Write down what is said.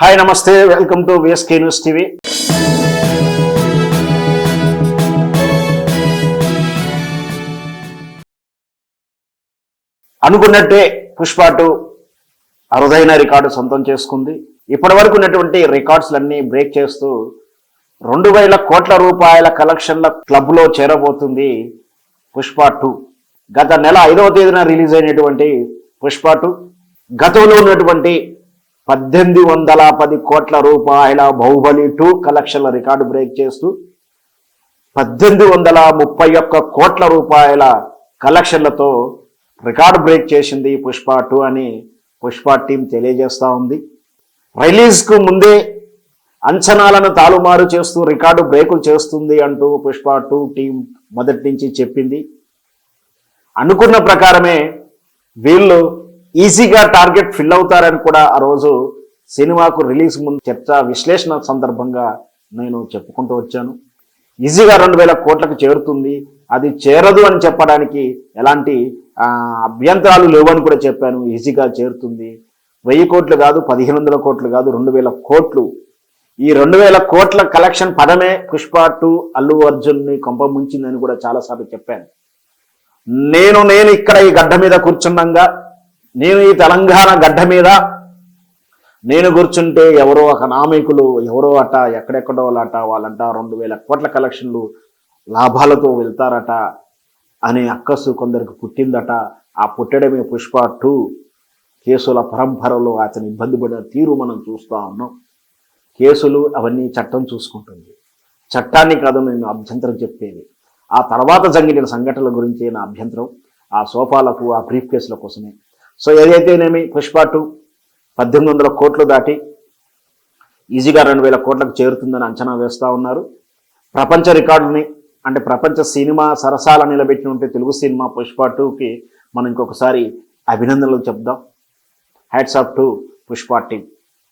Hi నమస్తే. Welcome to VSK news TV అనుకున్నట్టే Pushpa two అరుదైన రికార్డు సొంతం చేసుకుంది. ఇప్పటి వరకు ఉన్నటువంటి రికార్డ్స్లన్నీ బ్రేక్ చేస్తూ రెండు వేల కోట్ల రూపాయల కలెక్షన్ల క్లబ్లో చేరబోతుంది పుష్ప టూ గత నెల ఐదవ తేదీన రిలీజ్ అయినటువంటి పుష్ప టూ గతంలో ఉన్నటువంటి పద్దెనిమిది వందల పది కోట్ల రూపాయల బాహుబలి టూ కలెక్షన్ల రికార్డు బ్రేక్ చేస్తూ పద్దెనిమిది వందల ముప్పై ఒక్క కోట్ల రూపాయల కలెక్షన్లతో రికార్డు బ్రేక్ చేసింది పుష్ప టూ అని పుష్ప టీం తెలియజేస్తూ ఉంది. రిలీజ్కు ముందే అంచనాలను తాలుమారు చేస్తూ రికార్డు బ్రేకులు చేస్తుంది అంటూ పుష్ప టూ టీం మొదటి నుంచి చెప్పింది. అనుకున్న ప్రకారమే వీళ్ళు ఈజీగా టార్గెట్ ఫిల్ అవుతారని కూడా ఆ రోజు సినిమాకు రిలీజ్ ముందు చర్చ విశ్లేషణ సందర్భంగా నేను చెప్పుకుంటూ వచ్చాను. ఈజీగా రెండు వేల కోట్లకు చేరుతుంది. అది చేరదు అని చెప్పడానికి ఎలాంటి అభ్యంతరాలు లేవని కూడా చెప్పాను. ఈజీగా చేరుతుంది. వెయ్యి కోట్లు కాదు పదిహేను వందల కోట్లు కాదు రెండు వేల కోట్లు. ఈ రెండు వేల కోట్ల కలెక్షన్ పదమే పుష్ప టూ అల్లు అర్జున్ని కొంప ముంచిందని కూడా చాలాసార్లు చెప్పాను. నేను నేను ఇక్కడ ఈ గడ్డ మీద కూర్చున్నాగా నేను ఈ తెలంగాణ గడ్డ మీద నేను కూర్చుంటే ఎవరో ఒక నామికులు ఎవరో అట ఎక్కడెక్కడో వాళ్ళట వాళ్ళంట రెండు వేల కోట్ల కలెక్షన్లు లాభాలతో వెళ్తారట అనే అక్కసు కొందరికి పుట్టిందట. ఆ పుట్టడమే పుష్ప టూ కేసుల పరంపరలో అతని ఇబ్బంది పడిన తీరు మనం చూస్తూ ఉన్నాం. కేసులు అవన్నీ చట్టం చూసుకుంటుంది. చట్టాన్ని కాదు నేను అభ్యంతరం చెప్పేది. ఆ తర్వాత జరిగిన సంఘటనల గురించి నా అభ్యంతరం. ఆ సోఫాలకు ఆ బ్రీఫ్ కేసుల కోసమే. సో ఏదైతేనేమి పుష్ప టూ పద్దెనిమిది వందల కోట్లు దాటి ఈజీగా రెండు వేల కోట్లకు చేరుతుందని అంచనా వేస్తూ ఉన్నారు. ప్రపంచ రికార్డుని అంటే ప్రపంచ సినిమా సరసాల నిలబెట్టినటువంటి తెలుగు సినిమా పుష్ప టూకి మనం ఇంకొకసారి అభినందనలు చెప్దాం. Hats off to Pushpa team